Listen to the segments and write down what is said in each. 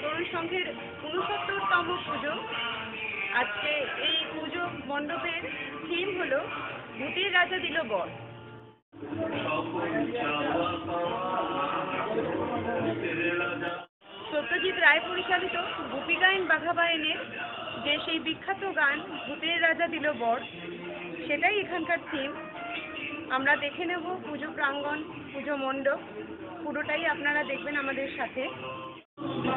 তরুণ সংঘের উনসত্তরতম পুজো। আজকে এই পুজো মণ্ডপের থিম হলো ভূতের রাজা দিল বর। সত্যজিৎ রায় পরিচালিত গোপীগায়ন বাঘাবায়নের যে সেই বিখ্যাত গান, ভূতের রাজা দিল বর, সেটাই এখানকার থিম আমরা দেখে নেব পুজো প্রাঙ্গণ, পুজো মণ্ডপ, পুরোটাই আপনারা দেখবেন আমাদের সাথে। না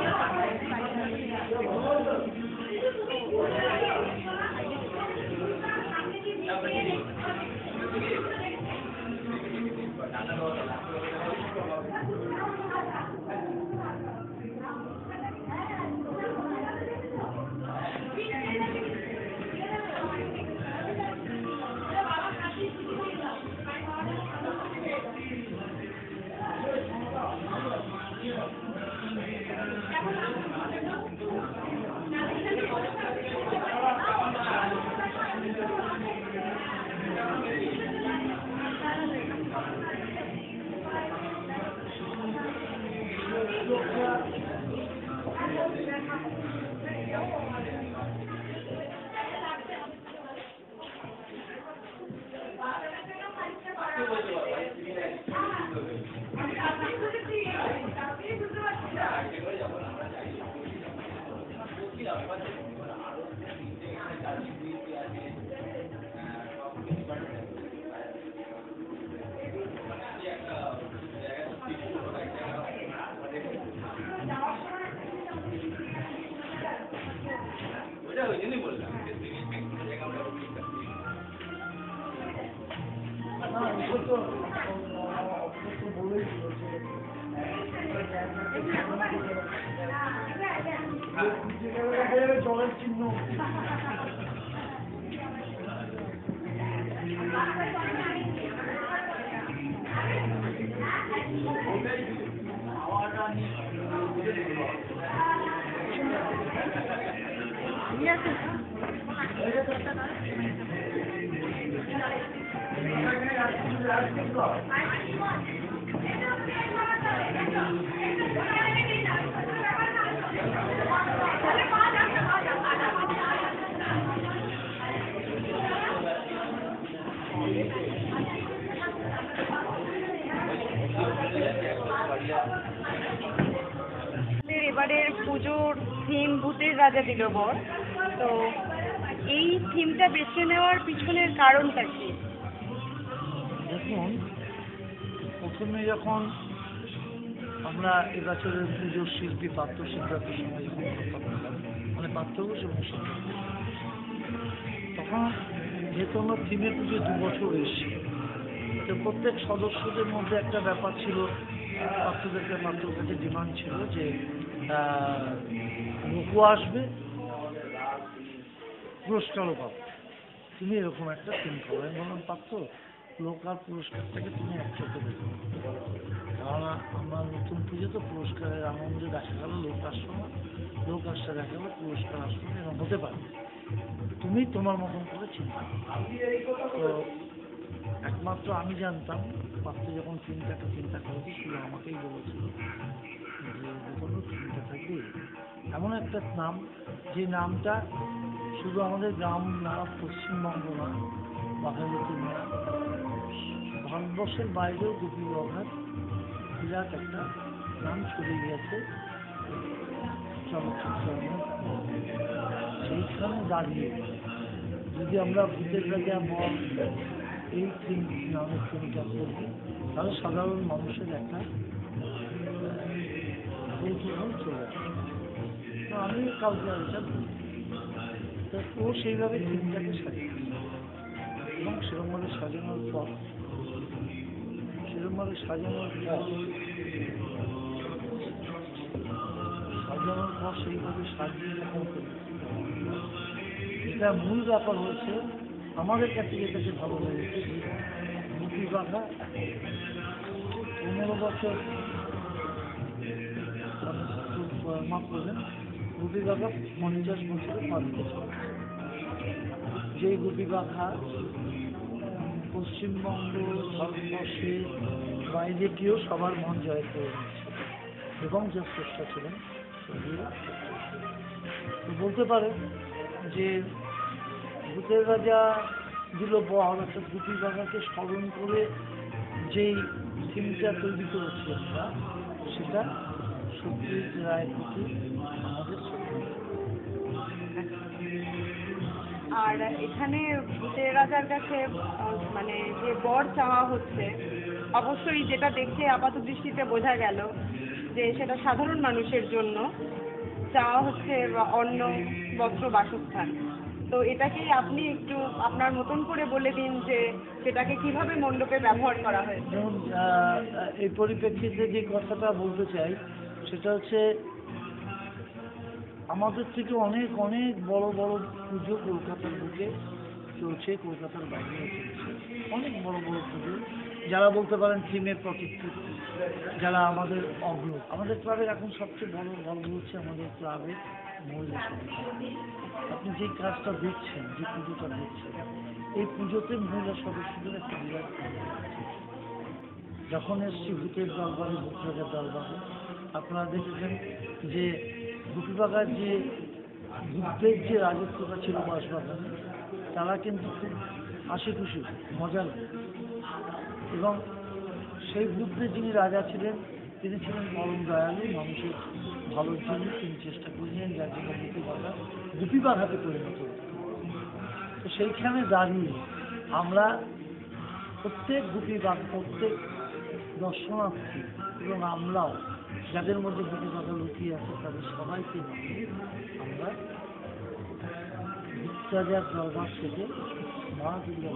জলের চিহ্ন আমাদের রাজা দিল বর। তো এই থিমটা বেছে নেওয়ার পিছনের কারণটা কি? দেখুন, প্রথমে যখন আমরা এবছরের পুজোর শিল্পী পাত্র শিল্পীর সঙ্গে যখন কথা মানে পাত্রঘোষ এবং তখন যেহেতু আমরা থিমের পুজো দু বছর এসেছি, তো প্রত্যেক সদস্যদের মধ্যে একটা ব্যাপার ছিল, পাত্রদেরকে পাত্রের কাছে ডিমান্ড ছিল যে লোকও আসবে, পুরস্কারও পাবে। তুমি এরকম একটা থিম করো। বললাম, পাত্র, লোক আর পুরস্কারটাকে তুমি একসাথে দেখো কারণ আমরা নতুন পুজো তো পুরস্কারের আনন্দে দেখা গেল, লোক আসলো না। লোক আসতে দেখা গেলো, পুরস্কার আসলো না, এরকম হতে পারে। তুমি তোমার মতন করে চিন্তা। তো একমাত্র আমি জানতাম, পাত্র যখন চিন্তাটা চিন্তা করেছি শুধু আমাকেই বলেছিল যে কোনো চিন্তা থাকবে এমন একটা নাম, যে নামটা শুধু আমাদের গ্রাম না, পশ্চিমবঙ্গ না বাঘাযতীন না, ভারতবর্ষের বাইরেও গোপী বাঘার বিরাট একটা নাম ছড়িয়ে গেছে চলচ্চিত্র সেইখানে দাঁড়িয়ে যদি আমরা ভূতের রাজা বল এই থিম নামের থিমটা করি তাহলে সাধারণ মানুষের একটা চলে তো আমি কাউকে তো ও সেইভাবে থিমটাকে সাজিয়েছে এবং সেরকমভাবে সাজানোর পর সেরকমভাবে সাজানোর পর সাজানোর পর সেইভাবে সাজিয়ে যখন করেছে, মূল ব্যাপার হচ্ছে আমাদের কাছে যেটাকে ভালো লেগেছে মুখি বাঘা পনেরো বছর মাফ করবেন, গুপি বাঘা পঞ্চাশ বছরে পার করেছে যে গুপি বাঘা পশ্চিমবঙ্গ ভারতবর্ষের বাইরে গিয়েও সবার মন জয় করে এবং যে চেষ্টা ছিলেন বলতে পারে যে ভূতের রাজা, দিল বল, অর্থাৎ গুপি বাঘাকে স্মরণ করে যেই থিমটা তৈরি করেছি আমরা, সেটা সত্যজিৎ রায় প্রতি আমাদের আর এখানে ভূতের রাজার কাছে মানে যে বর চাওয়া হচ্ছে, অবশ্যই যেটা দেখে আপাত দৃষ্টিতে বোঝা গেল যে সেটা সাধারণ মানুষের জন্য। চাওয়া হচ্ছে বা অন্ন, বস্ত্র, বাসস্থান। তো এটাকে আপনি একটু আপনার মতন করে বলে দিন যে সেটাকে কীভাবে মণ্ডপে ব্যবহার করা হয়েছে। এই পরিপ্রেক্ষিতে যে কথাটা বলতে চাই, সেটা হচ্ছে আমাদের থেকে অনেক অনেক বড় বড় পুজো কলকাতার বুকে চলছে, কলকাতার বাইরেও চলছে। অনেক বড় বড় পুজো। যারা বলতে পারেন থিমের প্রতিকৃতি যারা আমাদের অগ্র আমাদের ক্লাবের এখন সবচেয়ে বড় গল্প হচ্ছে আমাদের ক্লাবের আপনি যে কাজটা দেখছেন, যে পুজোটা দেখছেন, এই পুজোতে মহিলা সদস্যদের একটা বিরাট যখন এসছি ভূতের দরবারে ভূতরাজার দরবারে আপনারা দেখেছেন যে গুপিবাগার যে ভূতদের যে রাজত্বটা ছিল বাসবাগানে তারা কিন্তু খুব হাসি খুশি মজা এবং সেই ভূতদের যিনি রাজা ছিলেন তিনি ছিলেন পরম দয়ালু, মানুষের ভালোর জন্য তিনি চেষ্টা করেছিলেন যার জন্য গুপিবাগা গুপিবাঘাতে পরিণত তো সেইখানে দাঁড়িয়ে আমরা প্রত্যেক গুপি বা প্রত্যেক দর্শনার্থী এবং আমরাও যাদের মধ্যে গুপি বাঘা লুকিয়ে আছে, তাদের সবাইকে আমরা রাজার দরবার থেকে মা দুর্গা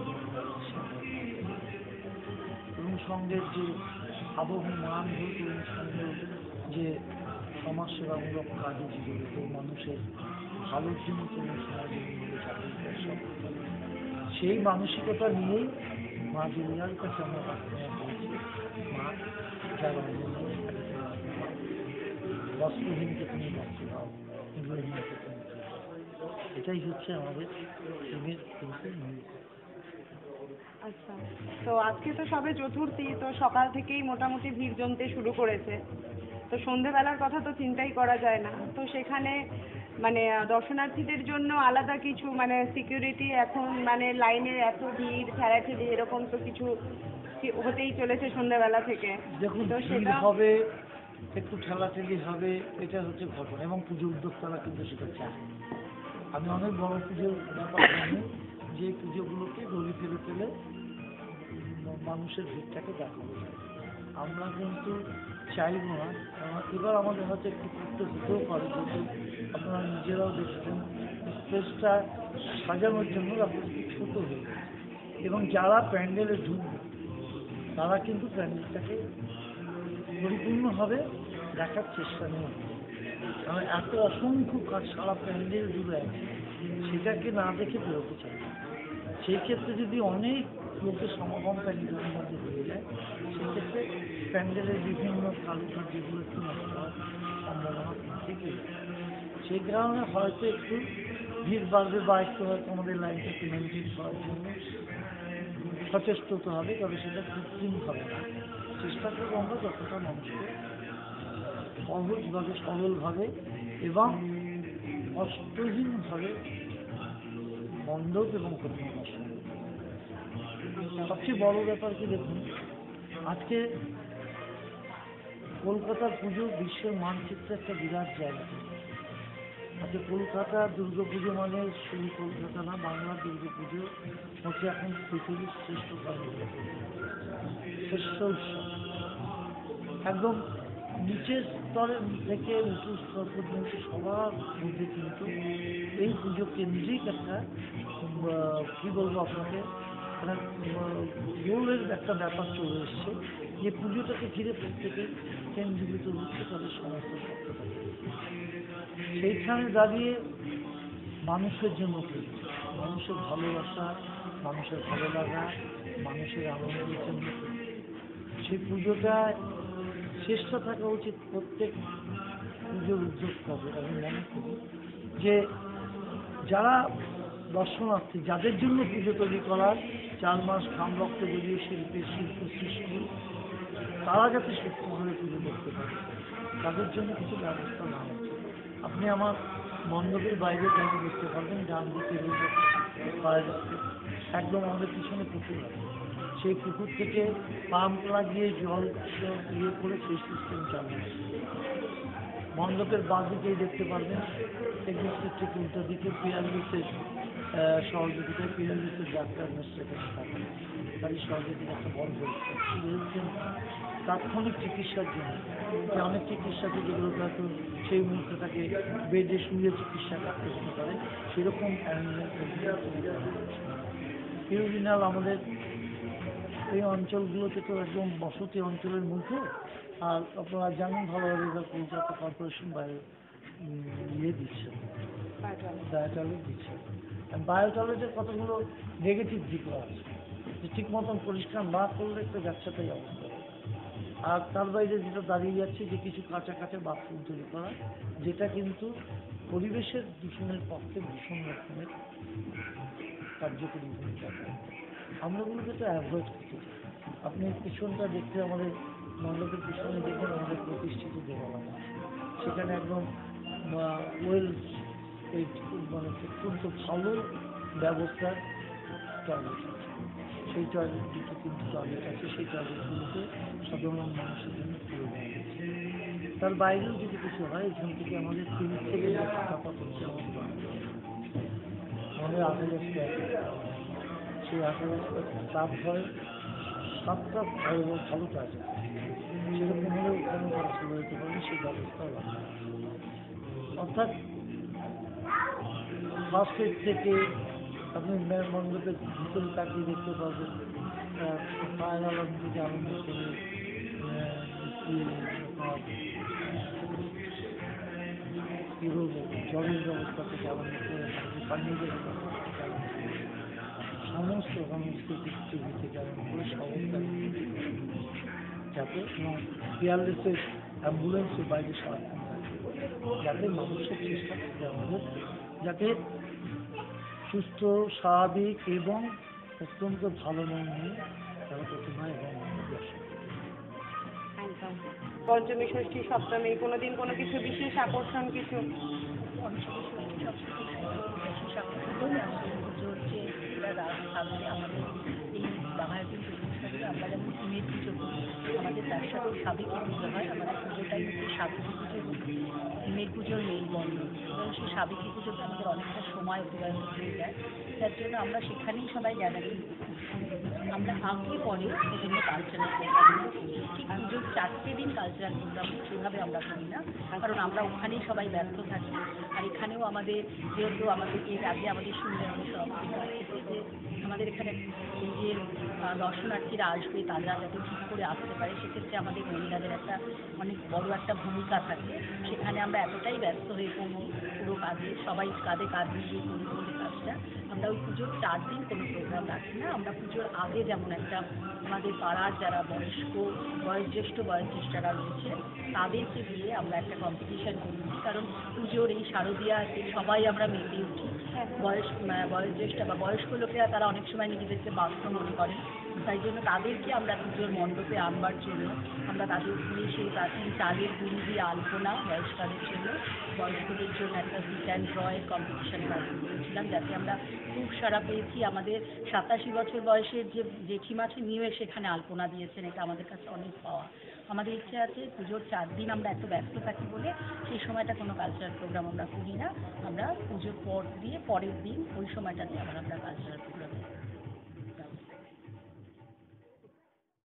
তরুণ সঙ্গের যে আবহমান তরুণ সঙ্গ যে সমাজসেবামূলক কাজে জড়িত মানুষের ভালোর জন্য করে। সেই মানসিকতা নিয়েই মা দুর্গার কাছে আমরা প্রার্থনা করেছি মা, যারা বস্ত্রহীনকে তুমি বস্ত্র দাও তুমি এটাই হচ্ছে আমাদের প্রেমের মূল কথা। আচ্ছা। তো আজকে তো সবে চতুর্থী তো সকাল থেকেই মোটামুটি ভিড় জমতে শুরু করেছে। তো সন্ধেবেলার কথা তো চিন্তাই করা যায় না। তো সেখানে মানে দর্শনার্থীদের জন্য আলাদা কিছু মানে সিকিউরিটি এখন মানে লাইনের এত ভিড় ঠেলাঠেলি এরকম তো কিছু হতেই চলেছে সন্ধেবেলা থেকে। দেখুন তো সেটা হবে একটু ঠেলাঠেলি হবে এটা হচ্ছে ঘটনা। এবং পুজো উদ্যোক্তারা কিন্তু সেটা চায়। আমি অনেক বড় পুজোর ব্যাপার জানি যে পুজোগুলোকে গলি ফেলে ফেলে মানুষের ভিড়টাকে দেখাবো। আমরা কিন্তু চাইব না। এবার আমাদের হয়তো একটু করতে হতেও পারে যেহেতু আপনারা নিজেরাও দেখেছেন। স্পেসটা সাজানোর জন্য একটু ছোট হয়ে গেছে। এবং যারা প্যান্ডেলে ঢুকবে, তারা কিন্তু প্যান্ডেলটাকে পরিপূর্ণভাবে দেখার চেষ্টা নেই কারণ এত অসংখ্য কাজ সারা প্যান্ডেল জুড়ে আছে, সেটাকে না দেখে বেরোতে চাই সেই ক্ষেত্রে যদি অনেক লোকের সমাগম প্যান্ডেলের মধ্যে হয়ে যায় সেক্ষেত্রে প্যান্ডেলের বিভিন্ন তালুকা যেগুলো একটু সেই কারণে হয়তো একটু ভিড় বাড়বে বা একটু হয়তো আমাদের লাইনটাকে মেনটেন করার জন্য সচেষ্ট হতে হবে, তবে সেটা কৃত্রিম হবে না চেষ্টা করব আমরা যতটা মানুষকে সহজভাবে, সরলভাবে এবং কষ্টহীনভাবে মণ্ডপ এবং হবে। সবচেয়ে বড় ব্যাপার কি দেখুন, আজকে কলকাতার পুজো বিশ্বের মানচিত্রে একটা বিরাট জায়গা। আজকে কলকাতা দুর্গা পুজো মানে শুধু কলকাতা না, বাংলার দুর্গা পুজো হচ্ছে এখন পৃথিবীর শ্রেষ্ঠ শ্রেষ্ঠ উৎসব। একদম নিচের স্তরের থেকে উঁচু স্তর পর্যন্ত সবার মধ্যে কিন্তু এই পুজো কেন্দ্রিক একটা কি বলব আপনাকে একটা রোলের একটা ব্যাপার চলে এসছে যে পুজোটাকে ঘিরে প্রত্যেকে কেন্দ্রীভূত হচ্ছে তাদের সমস্ত সেইখানে দাঁড়িয়ে মানুষের জন্য মানুষের ভালোবাসা, মানুষের ভালো লাগা, মানুষের আনন্দের জন্য সেই পুজোটায় চেষ্টা থাকা উচিত প্রত্যেক পুজোর উদ্যোক্তাদের আমি মনে করি যে যারা দর্শনার্থী যাদের জন্য পুজো তৈরি করার চার মাস ঘাম রক্ত বেরিয়ে শিল্পের শিল্প সৃষ্টি, তারা যাতে সুস্থভাবে পুজো করতে পারে, তাদের জন্য কিছু ব্যবস্থা না আপনি আমার মণ্ডপের বাইরে যেমন দেখতে পারবেন, ডান দিকে একদম আমাদের পিছনে পুকুর আছে সেই পুকুর থেকে পাম্প লাগিয়ে জল ইয়ে করে সেই সিস্টেম চালু। মণ্ডপের বাঁ দিকেই দেখতে পারবেন। এক্সিস্টের ঠিক উল্টো দিকে পিয়ারলিসের সহযোগিতায় পিয়ারলিসের ডাক্তার থাকেন তারই সহযোগিতা একটা বড় হয়েছে তাৎক্ষণিক চিকিৎসার জন্য। যে অনেক চিকিৎসাকে যেগুলো হয়তো সেই মুহূর্তে তাকে বেডে শুয়ে চিকিৎসা করতে হতে পারে। সেরকম ইউরিনাল আমাদের এই অঞ্চলগুলোতে তো একদম বসতি অঞ্চলের মধ্যে আর আপনারা জানেন ভালোভাবে এবার কলকাতা কর্পোরেশন বাইরে ইয়ে দিচ্ছে। বায়োটয়লেট দিচ্ছে। বায়োটয়লেটের কতগুলো নেগেটিভ দিকও আছে। যে ঠিক মতন পরিষ্কার না করলে একটা ব্যবসাটাই অবস্থা। আর তার বাইরে যেটা দাঁড়িয়ে যাচ্ছে যে কিছু কাঁচা কাঁচা বাথরুম তৈরি করা যেটা কিন্তু পরিবেশের দূষণের পক্ষে ভীষণ রকমের কার্যকরী ভূমিকা। আমরা ওগুলোকে তো অ্যাভয়েড করতে আপনি পিছনটা দেখতে আমাদের মণ্ডপের পিছনে দেখবেন আমাদের প্রতিষ্ঠিত দেওয়ালয় সেখানে একদম ওয়েল মানে অত্যন্ত ভালো ব্যবস্থার টয়লেট আছে। সেই টয়লেট দুটো কিন্তু টয়লেট আছে, সেই টয়লেটগুলোকে সাধারণ মানুষের জন্য দেওয়া হয়েছে। তার বাইরেও যদি কিছু হয়, এখান থেকে আমাদের তিরিশ থেকে টাকা আমাদের ফিট সেই স্কোয়ার ক্লাব হয় সাতটা ভালো ভালো কাজ আছে। অর্থাৎ ফার্স্ট থেকে আপনি মণ্ডপের ভিতরে তাকিয়ে দেখতে পাবেন অ্যালার্ম থেকে আরম্ভ করে জলের ব্যবস্থা থেকে আরম্ভ করে পানীয় ব্যবস্থা সমস্ত সাংস্কৃতিক টিভি থেকে আরম্ভ করে সমস্ত যাতে পিয়ারলেসের অ্যাম্বুলেন্সের বাইরে সারাক্ষণ যাতে মানুষের চেষ্টা করতে আমাদের যাতে সুস্থ স্বাভাবিক এবং অত্যন্ত ভালো মন নিয়ে তারা প্রতিমা এবং পঞ্চমী ষষ্ঠী সপ্তমী কোনোদিন কোনো কিছু বিশেষ আকর্ষণ কিছু? হচ্ছে এটা রাত থাকবে আমাদের। বাঙালি অনুষ্ঠানে আমরা যেমন আমাদের তার সাথে পুজো হয়, আমাদের পুজোটাই হচ্ছে পুজো মেয়ের পুজোর মেল বন্ধন। এবং সেই সাবেকি পুজোতে আমাদের অনেকটা সময় অতিবাহিত হয়ে যায় যার জন্য আমরা সেখানেই সবাই গ্যাদারিং আমরা আগে পরে বিভিন্ন কালচারাল প্রোগ্রামগুলো করি। ঠিক পুজোর চারটে দিন কালচারাল প্রোগ্রাম সেভাবে আমরা করি না, কারণ আমরা ওখানেই সবাই ব্যস্ত থাকি। আর এখানেও আমাদের যেহেতু আমাদের এর আগে আমাদের সভাপতি কাছ আমাদের এখানে যে দর্শনার্থীরা আসবে, তারা যাতে ঠিক করে আসতে পারে, সেক্ষেত্রে আমাদের মহিলাদের একটা অনেক বড় একটা ভূমিকা থাকে। সেখানে আমরা এতটাই ব্যস্ত হয়ে পড়ি পুরো কাজে, সবাই কাঁধে কাঁধ মিলিয়ে করি পুরো কাজটা। আমরা ওই পুজোর চার দিন কোনো প্রোগ্রাম রাখি না, আমরা পুজোর আগে যেমন একটা আমাদের পাড়ার যারা বয়স্ক, বয়োজ্যেষ্ঠ, বয়োজ্যেষ্ঠারা রয়েছে, তাদেরকে দিয়ে আমরা একটা কম্পিটিশন করি। কারণ পুজোর এই শারদীয়াতে সবাই আমরা মেতে উঠি। বয়স আহ, বয়োজ্যেষ্ঠ বা বয়স্ক লোকেরা তারা অনেক সময় নিজেদেরকে বাধ্য মনে করেন। তাই জন্য তাদেরকে আমরা পুজোর মণ্ডপে আনবার জন্য আমরা তাদের দিয়ে সেই প্রাচীন চালের গুঁড়ি দিয়ে আলপনা বয়স্কদের জন্য বয়স্কদের জন্য একটা সিট অ্যান্ড ড্রয়ের কম্পিটিশন করেছিলাম যাতে আমরা খুব সারা পেয়েছি। আমাদের সাতাশি বছর বয়সের যে জেঠিমা নিয়ে সেখানে আলপনা দিয়েছেন এটা আমাদের কাছে অনেক পাওয়া। আমাদের ইচ্ছে আছে পুজোর চার দিন আমরা এত ব্যস্ত থাকি বলে সেই সময়টা কোনো কালচারাল প্রোগ্রাম আমরা করি না। আমরা পুজোর পর দিয়ে পরের দিন ওই সময়টাতে আবার আমরা কালচারাল প্রোগ্রাম